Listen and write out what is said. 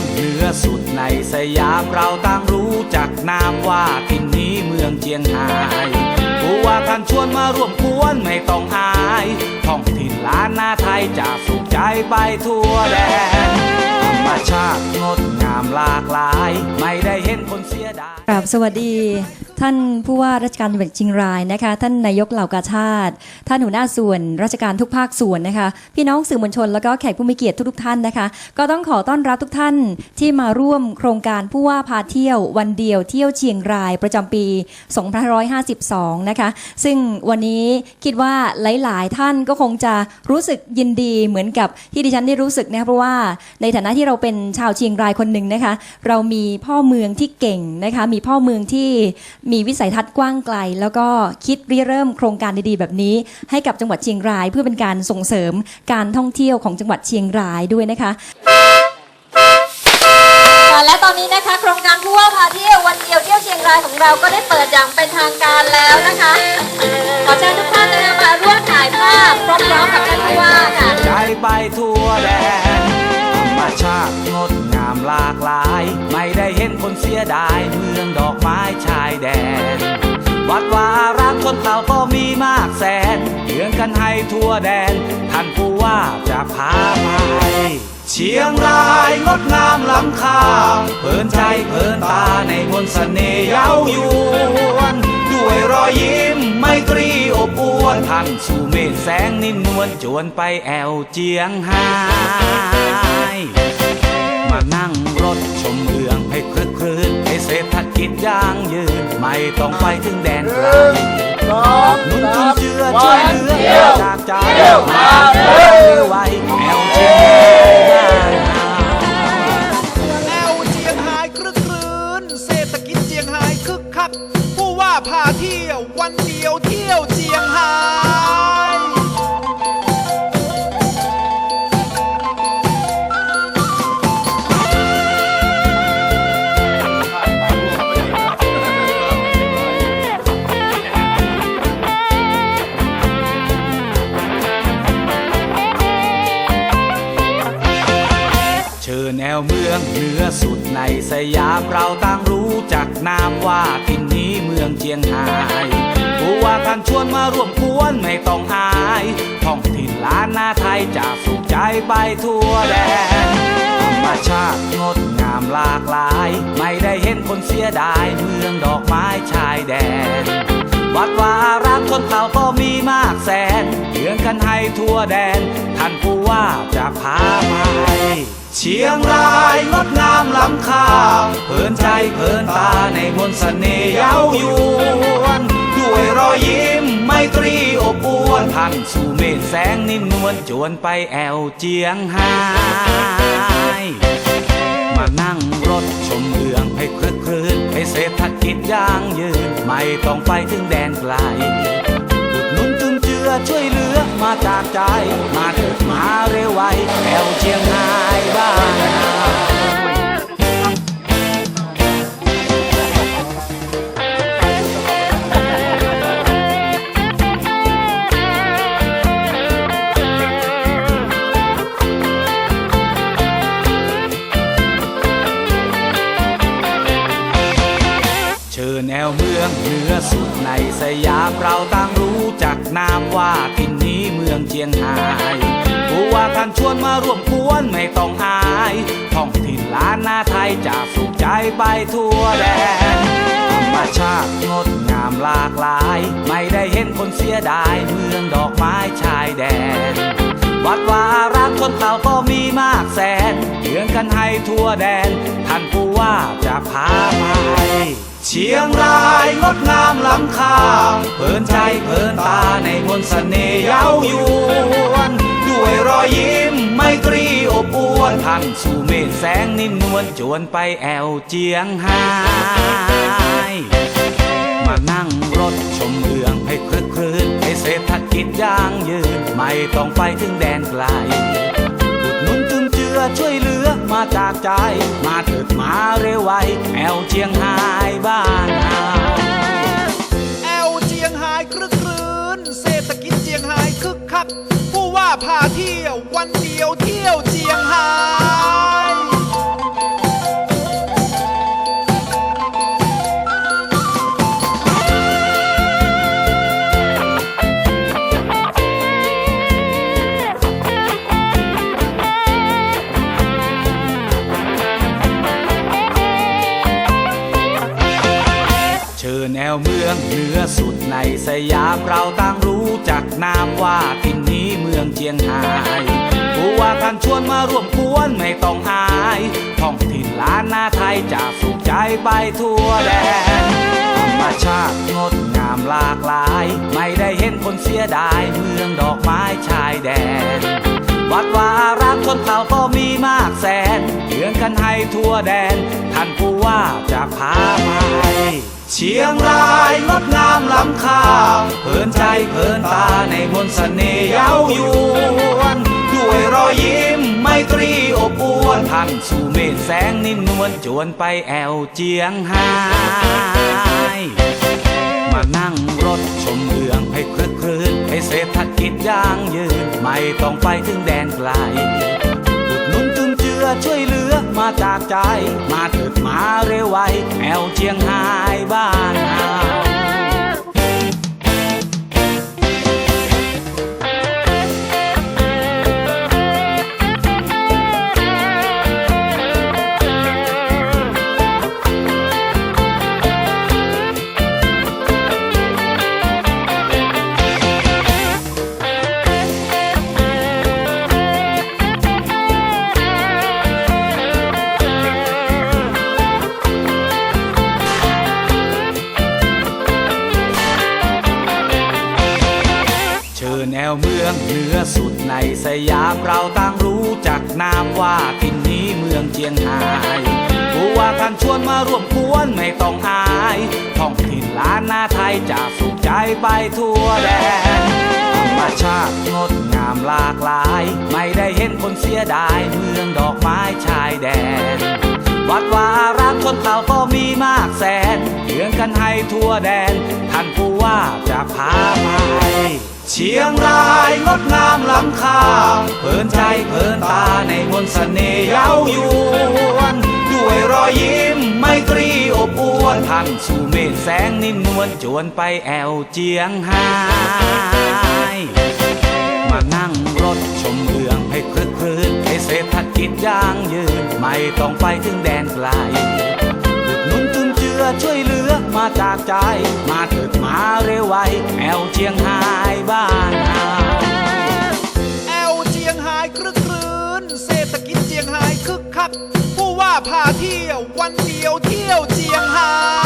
องเหนือสุดในสยามเราต่างรู้จักนามว่าที่นี้เมืองเจียงไฮ้ผู้ว่าท่านชวนมาร่วมกวนไม่ต้องอายท่องถิ่นล้านนาไทยจะสุขใจไปทั่วแดนธรรมชาติงดงามหลากหลาย ไม่ได้เห็นคนสี กราบสวัสดี ท่านผู้ว่าราชการจังหวัดเชียงรายนะคะ ท่านนายกเหล่ากาชาติ ท่านหัวหน้าส่วนราชการทุกภาคส่วนนะคะ พี่น้องสื่อมวลชนแล้วก็แขกผู้มีเกียรติทุกๆท่านนะคะ ก็ต้องขอต้อนรับทุกท่านที่มาร่วมโครงการผู้ว่าพาเที่ยว วันเดียวเที่ยวเชียงรายประจำปี 2552 นะคะ ซึ่งวันนี้คิดว่าหลาย ๆ ท่านก็คงจะรู้สึกยินดีเหมือนกับที่ดิฉันได้รู้สึกนะคะเพราะว่าในฐานะที่เราเป็นชาวเชียงรายคนหนึ่งนะคะ เรามีพ่อเมืองที่เก่งนะคะ มีพ่อเมืองที่มีวิสัยทัศน์กว้างไกล แล้วก็คิดริเริ่มโครงการดีๆแบบนี้ ให้กับจังหวัดเชียงราย เพื่อเป็นการส่งเสริมการท่องเที่ยวของจังหวัดเชียงรายด้วยนะคะค่ะและตอนนี้นะคะ โครงการผู้ว่าพาเที่ยววันเดียวเที่ยวเชียงรายของเราก็ได้เปิดอย่างเป็นทางการแล้วนะคะขอเชิญทุกท่านนะคะมาร่วมถ่ายภาพพร้อมๆกับท่านผู้ว่าค่ะใจไปทั่วแดนธรรมชาติงดงามหลากหลายไม่ได้เห็น คนเสียดายเมืองดอกไม้ชายแดน วัดวารามชนเผ่าก็มีมากแสนเยือนกันให้ทั่วแดน ท่านผู้ว่าจะพาไปเชียงรายงดงามล้ำค่าเพลินใจเพลินตาในมนต์เสน่ห์เย้ายวน ด้วยรอยยิ้มไมตรีอบอวลท่านสู่เมฆแสงนิ่มนวลจวนไปแอวเจียงไฮ้ มานั่งรถชมเมืองให้คลึกครื้นให้เศรษฐกิจย่างยืน ไม่ต้องไปถึงแดนไกลหนุนจุนเจือช่วยเหลือจากใจมาเร็วไวแอวเจียงไฮ้แอวเจียงไฮ้ครึกครื้นเศรษฐกิจเจียงไฮ้คึกคักผู้ว่าพาเที่ยววันเดียวเที่ยวเจียงไฮ้เเหนือสุดในสยามเราต่างรู้จักนามว่าที่นี้เมืองเจียงไฮ้ผู้ว่าท่านชวนมาร่วมกวนไม่ต้องอายท่องถิ่นล้านนาไทยจะสุขใจไปทั่วแดนธรรมชาติงดงามหลากหลาย ไม่ได้เห็นคนเสียดายเมืองดอกไม้ชายแดนวัดวาอารามชนเผ่าก็มีมากแสนเยือนกันให้ทั่วแดน ท่านผู้ว่าจะพาไป เชียงรายงดงามล้ำค่าเพลินใจเพลินตาในมนต์เสน่ห์เย้ายวน ด้วยรอยยิ้มไมตรีอบอวลท่านสู่เมฆแสงนิ่มนวลจวนไปแอวเจียงไฮ้มานั่งรถชมเมืองให้คลึกครื้นให้เศรษฐกิจย่างยืน ไม่ต้องไปถึงแดนไกลอุดหนุนจุนเจือช่วยเหลือมาจากใจาเถิดมาเร็วไวแถวเชียงรายบ้านนา มาร่วมกวนไม่ต้องอายท่องถิ่นล้านนาไทยจะสุขใจไปทั่วแดนธรรมชาติงดงามหลากหลาย ไม่ได้เห็นคนเสียดายเมืองดอกไม้ชายแดน วัดวารามชนเผ่าก็มีมากแสนเยือนกันให้ทั่วแดน ท่านผู้ว่าจะพาไปเชียงรายงดงามล้ำค่าเพลินใจเพลินตาในมนต์เสน่ห์เย้ายวน วยรอยยิ้มไมตรีอบอวลท่านสู่เมฆแสงนิ่มนวลจวนไปแอวเจียงไฮ้มานั่งรถชมเมืองให้คลึกครื้นให้เศรษฐกิจย่างยืน ไม่ต้องไปถึงแดนไกลอุดหนุนจุนเจือช่วยเหลือมาจากใจ มาเถิดมาเร็วไวแอวเชียงไฮบ้านาแอวเจียงไฮครึกครื้นเศรษฐกิจเจียงไฮคึกคัก ว่าพาเที่ยววันเดียวเที่ยวเจียงไฮ้ เชิญแองเหนือสุดในสยามเราต่างรู้จักนามว่าทินนี้เมืองเจียงไฮ้ผู้ว่าท่านชวนมาร่วมกวนไม่ต้องอายท้องถิ่นล้านนาไทยจะสุขใจไปทั่วแดนธรรมชาติงดงามหลากหลาย ไม่ได้เห็นคนเสียดายเมืองดอกไม้ชายแดนวัดวาอารามชนเผ่าก็มีมากแสนเยืองกันให้ทั่วแดน ท่านผู้ว่าจะพาไป เชียงรายงดงามล้ำค่าเพลินใจเพลินตาในมนต์เสน่ห์เย้ายวนด้วยรอยยิ้มไมตรีอบอวลท่านสู่เมฆแสงนิ่มนวลจวนไปแอวเจียงไฮมานั่งรถชมเมืองให้คลึกครื้นให้เศรษฐกิจยั่งยืน ไม่ต้องไปถึงแดนไกลือช่วยเหลือมาจากใจ มาเถิดมาเร็วไวแอวเชียงหายบ้านเรา ยามเราต่างรู้จักนามว่าทินนี้เมืองเจียงไฮ้ผู้ว่าท่านชวนมาร่วมกวนไม่ต้องอายท้องถิ่นล้านนาไทยจะสุขใจไปทั่วแดนธรรมชาติงดงามหลากหลาย ไม่ได้เห็นคนเสียดายเมืองดอกไม้ชายแดนวัดวารามชนเผ่าก็มีมากแสนเยืองกันให้ทั่วแดน ท่านผู้ว่าจะพาไป เชียงรายงดงามล้ำค่าเพลินใจเพลินตาในมนต์เสน่ห์เย้ายวน ด้วยรอยยิ้มไมตรีอบอวลท่านสู่เมฆแสงนิ่มนวลจวนไปแอวเจียงไฮมานั่งรถชมเมืองให้คลึกครื้นให้เศรษฐกิจยั่งยืน ไม่ต้องไปถึงแดนไกล ช่วยเหลือมาจากใจ มาเถิดมาเร็วไวแอวเชียงไฮ้บ้านนาแอวเจียงไฮ้ครึกครื้นเศรษฐกิจเจียงไฮ้คึกคักผู้ว่าพาเที่ยววันเดียวเที่ยวเจียงไฮ้